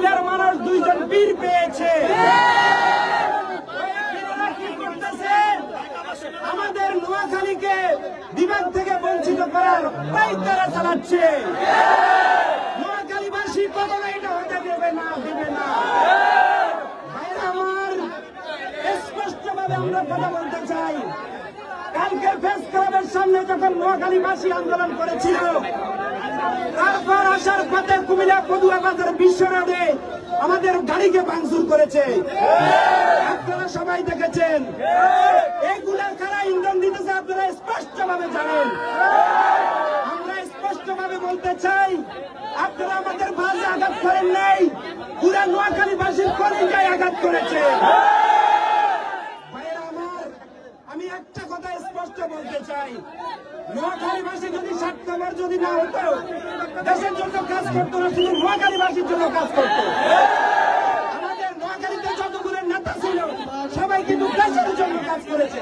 আবির পেয়েছে ওই আবিরেরা কি করতেছে? আমাদের নোয়াখালীকে বিভাগ থেকে বঞ্চিত করার উপায় তারা চালাচ্ছে। নোয়াখালীবাসী কখনো এটা হতে দেবে না দেবে না। আমার আমরা কথা বলতে চাই। কালকে ফেস ক্লাবের সামনে যখন নোয়াখালীবাসী আন্দোলন করেছিল আসার পথে কুমিল্লা পদুয়া বাজার বিশ্ব রোডে আমাদের গাড়িকে ভাঙচুর করেছে। আপনারা সবাই দেখেছেন। এগুলা কারা ইন্ধন দিতেছে আপনারা স্পষ্টভাবে জানেন। আমরা স্পষ্টভাবে বলতে চাই, আপনারা আমাদের বাজে আঘাত করেন নাই, পুরা নোয়াখালীবাসীর কলিজায় আঘাত করেছে। আমি একটা কথা স্পষ্ট বলতে চাই। নোয়াখালীবাসী যদি স্বার্থপর যদি না হতো দেশের জন্য কাজ করতো না, শুধু নোয়াখালীবাসীর জন্য কাজ করতো। আমাদের নোয়াখালীতে যতগুলো নেতা ছিল, সবাই কিন্তু দেশের জন্য কাজ করেছে